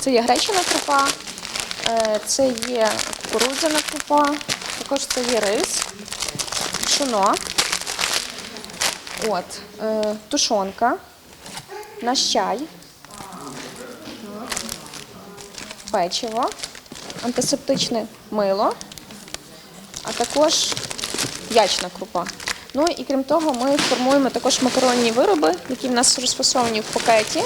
Це є гречана крупа, е, це є кукурудзяна крупа, також це є рис, пшоно, от, е, тушонка, наш чай, печиво, антисептичне мило, а також ячна крупа. Ну і крім того, ми формуємо також макаронні вироби, які в нас розфасовані в пакеті.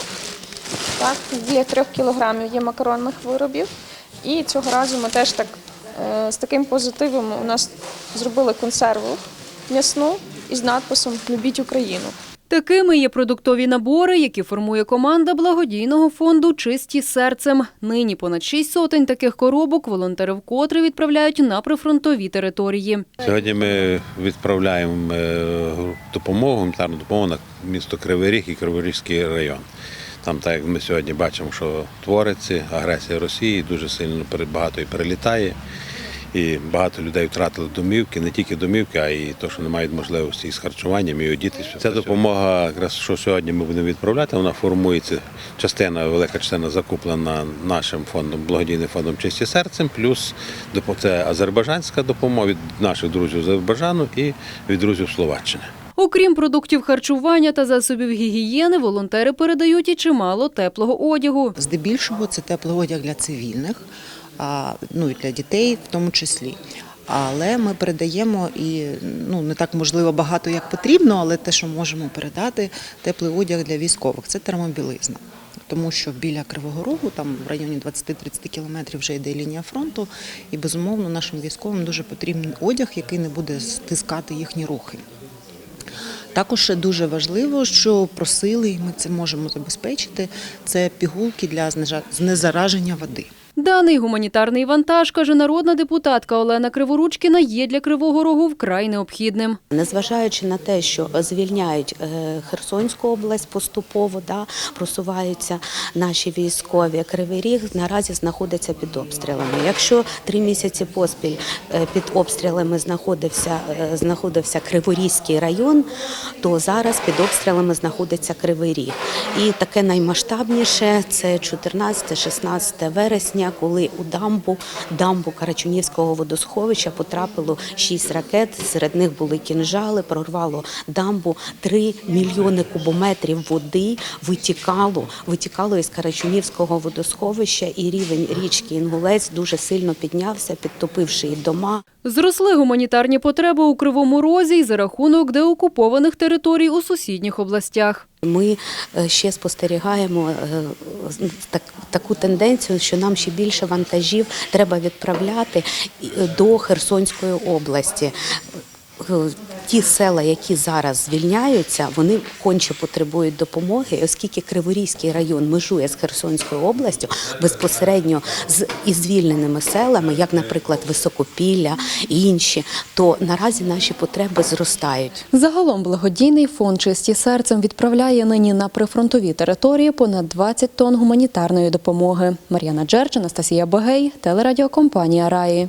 Так, є 3 кілограмів є макаронних виробів. І цього разу ми теж так е, з таким позитивом у нас зробили консерву м'ясну із надписом Любіть Україну. Такими є продуктові набори, які формує команда благодійного фонду Чисті серцем. Нині понад шість сотень таких коробок волонтери вкотре відправляють на прифронтові території. Сьогодні ми відправляємо е, допомогу, гуманітарну допомогу на місто Кривий Ріг і Криворізький район. Там, так як ми сьогодні бачимо, що твориться агресія Росії, дуже сильно багато і перелітає. І багато людей втратили домівки, не тільки домівки, а й те, що не мають можливості із харчуванням і одітися. Ця допомога, якраз що сьогодні ми будемо відправляти, вона формується. Частина, велика частина закуплена нашим фондом, благодійним фондом Чисті серцем, плюс це азербайджанська допомога від наших друзів з Азербайджану і від друзів Словаччини. Окрім продуктів харчування та засобів гігієни, волонтери передають і чимало теплого одягу. Здебільшого це теплий одяг для цивільних, ну і для дітей в тому числі. Але ми передаємо і ну не так можливо багато як потрібно, але те, що можемо передати, теплий одяг для військових це термобілизна. Тому що біля Кривого Рогу, там в районі 20-30 кілометрів вже йде лінія фронту, і безумовно нашим військовим дуже потрібен одяг, який не буде стискати їхні рухи. Також дуже важливо, що просили, і ми це можемо забезпечити. Це пігулки для знезараження води. Даний гуманітарний вантаж, каже народна депутатка Олена Криворучкіна, є для Кривого Рогу вкрай необхідним. Незважаючи на те, що звільняють е, Херсонську область поступово, да, просуваються наші військові, Кривий Ріг наразі знаходиться під обстрілами. Якщо три місяці поспіль е, під обстрілами знаходився, е, знаходився Криворізький район, то зараз під обстрілами знаходиться Кривий Ріг. І таке наймасштабніше це 14-16 вересня, коли у дамбу, дамбу Карачунівського водосховища потрапило шість ракет. Серед них були кінжали, прорвало дамбу. Три мільйони кубометрів води витікало, витікало із Карачунівського водосховища, і рівень річки Інгулець дуже сильно піднявся, підтопивши і дома. Зросли гуманітарні потреби у Кривому Розі й за рахунок деокупованих територій у сусідніх областях. Ми е, ще спостерігаємо е, таку тенденцію, що нам ще більше вантажів треба відправляти до Херсонської області. Ті села, які зараз звільняються, вони конче потребують допомоги, оскільки Криворізький район межує з Херсонською областю безпосередньо з із звільненими селами, як, наприклад, Високопілля і інші, то наразі наші потреби зростають. Загалом благодійний фонд «Чисті серцем відправляє нині на прифронтові території понад 20 тонн гуманітарної допомоги. Мар'яна Джерч, Анастасія Богей, телерадіокомпанія Раї.